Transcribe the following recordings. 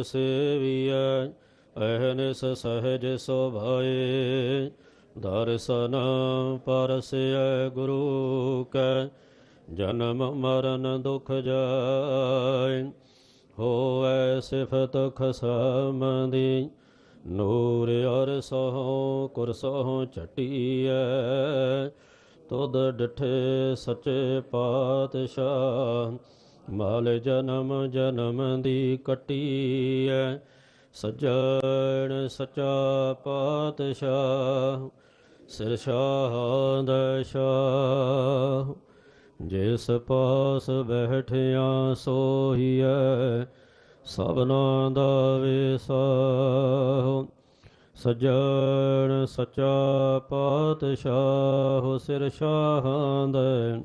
ਸੇਵੀਐ, ਅਹਨਿਸ ਸਹਜ ਸੋਭਾਏ। ਦਰਸ਼ਨ ਪਰਸੈ ਗੁਰੂ ਕੈ, ਜਨਮ ਮਰਨ ਦੁਖ ਜਾਏ। ਹੋਵੈ ਸਿਫਤ ਖਸਮ ਦੀ ਨੂਰ ਅਰ ਸਹੁ ਕੁਰਸਹੁ ਚਟੀਐ ਤੁਧ ਡਠੇ ਸੱਚੇ ਪਾਤਸ਼ਾਹ ਮਾਲ ਜਨਮ ਜਨਮ ਦੀ ਕਟੀਐ, ਸੱਜਣ ਸਚਾ ਪਾਤਸ਼ਾਹ, ਸਿਰ ਸ਼ਾਹ ਦਸ਼ਾਹ ਜਿਸ ਪਾਸ ਬੈਠਿਆ ਸੋਹੀਐ, ਸਭਨਾ ਦਾ ਵਿਸਾਹ। ਸੱਜਣ ਸਚਾ ਪਾਤਸ਼ਾਹ, ਸਿਰ ਸ਼ਾਹ ਦੇ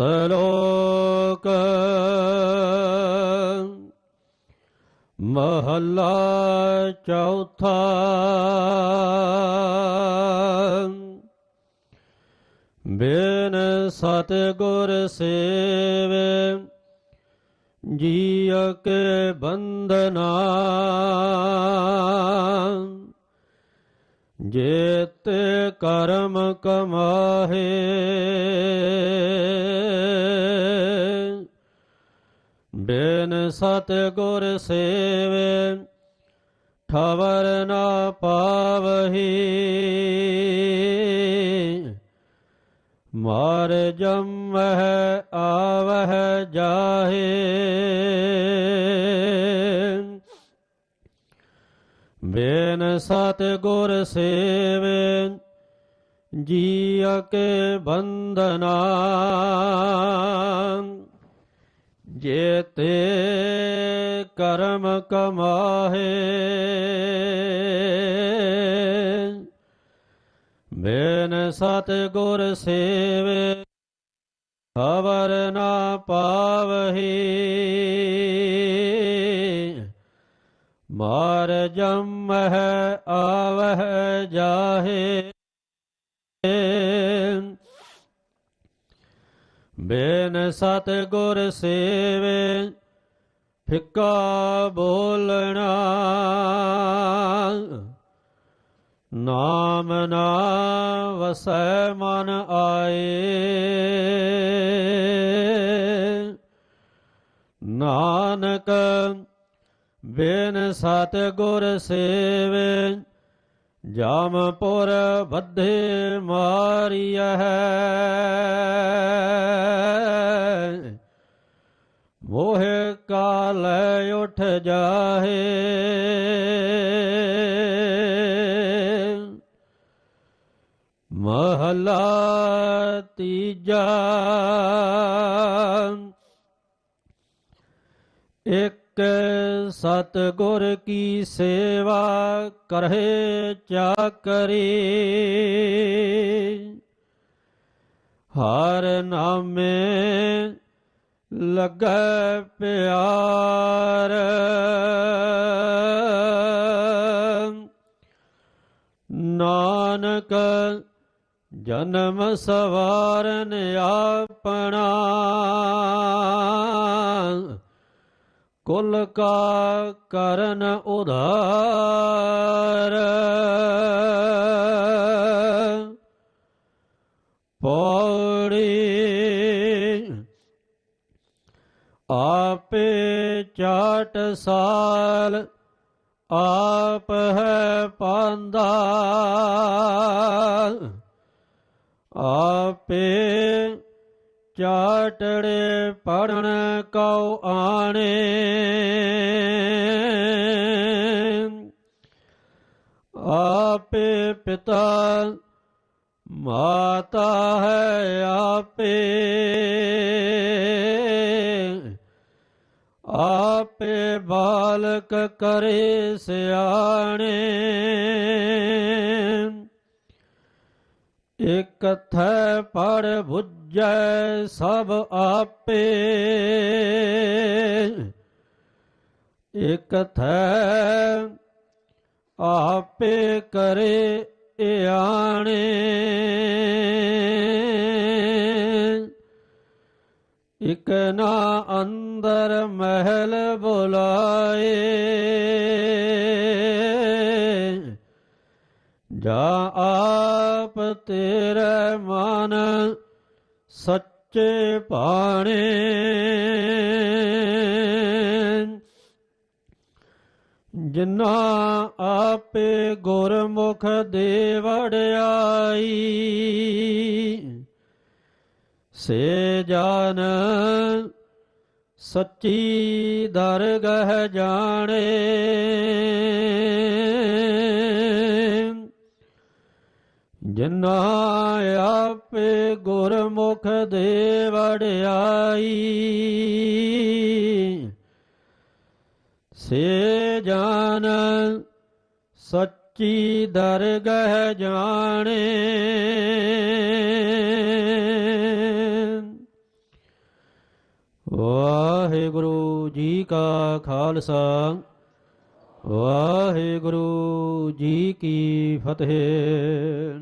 ਸਲੋਕ। ਮਹੱਲਾ ਚੌਥਾ। ਬਿਨ ਸਤਿਗੁਰ ਸੇਵੇ ਜੀਅ ਕੇ ਬੰਦਨਾ ਜੇਤ ਕਰਮ ਕਮਾਹੇ। ਬਿਨ ਸਤਿਗੁਰ ਸੇਵੇ ਠਵਰ ਨਾ ਪਾਵਹੀ। ਮਾਰ ਜੰਮਹਿ ਆਵਹ ਜਾਹੇ। ਬਿਨ ਸਤਿਗੁਰ ਸੇਵੇ, ਜੀਅ ਕੇ ਬੰਦਨਾ ਜੇਤੇ ਕਰਮ ਕਮਾਹੇ, ਬਿਨ ਸਤਿਗੁਰ ਸੇਵੇ, ਖਬਰ ਨਾ ਪਾਵਹੀ। ਮਾਰ ਜੰਮਹਿ ਆਵਹਿ ਜਾਹੇ। ਬਿਨ ਸਤਿਗੁਰ ਸੇਵੇ, ਫਿੱਕਾ ਬੋਲਣਾ। ਨਾਮ ਨਾ ਵਸੈ ਮਨ ਆਏ। ਨਾਨਕ ਬਿਨ ਸਤਿਗੁਰ ਸੇਵੇ ਜਾਮਪੁਰ ਬੱਧੇ ਮਾਰੀਐ। ਮੋਹ ਕਾਲ ਉਠ ਜਾਹੇ। ਮਹਲਾ ਤੀਜਾ ਇਕ ਸਤਿਗੁਰ ਕੀ ਸੇਵਾ ਕਰਹਿ ਚਾਕਰੀ। ਹਰ ਨਾਮੇ ਲੱਗੈ ਪਿਆਰ। ਨਾਨਕ ਜਨਮ ਸਵਾਰਨ ਆਪਣਾ। ਕੁਲ ਕਾ ਕਰਨ ਉਧਾਰ। ਪੌੜੀ ਆਪੇ ਚਾਟ ਸਾਲ ਆਪ ਹੈ ਪਾਂਦਾ। ਆਪੇ ਚਾਟੜੇ ਪੜਨ ਕਉ ਆਣੇ ਆਪੇ ਪਿਤਾ ਮਾਤਾ ਹੈ ਆਪੇ ਆਪ ਆਪੇ ਬਾਲਕ ਕਰੇ ਸਿਆਣੇ ਇਕ ਥੈ ਪੜ ਬੁੱਝੈ ਸਭ ਆਪੇ। ਇਕ ਥੈ ਆਪੇ ਕਰੇ ਇਆਣੇ। ਇਕ ਨਾ ਅੰਦਰ ਮਹਿਲ ਬੁਲਾਏ। ਜਾ ਆਪ ਤੇਰੇ ਮਨ ਸੱਚੇ ਭਾਣੇ। ਜਿਨਾ ਆਪੇ ਗੁਰਮੁਖ ਦੇ ਵੜਾਈ ਸੇ ਜਾਨ ਸੱਚੀ ਦਰਗਹ ਜਾਣੇ। ਜਿਨਾ ਆਪੇ ਗੁਰਮੁਖ ਦੇ ਵੜਿਆਈ ਸੇ ਜਾਨ ਸੱਚੀ ਦਰਗਹ ਜਾਣੇ। ਵਾਹਿਗੁਰੂ ਜੀ ਕਾ ਖਾਲਸਾ, ਵਾਹਿਗੁਰੂ ਜੀ ਕੀ ਫਤਿਹ।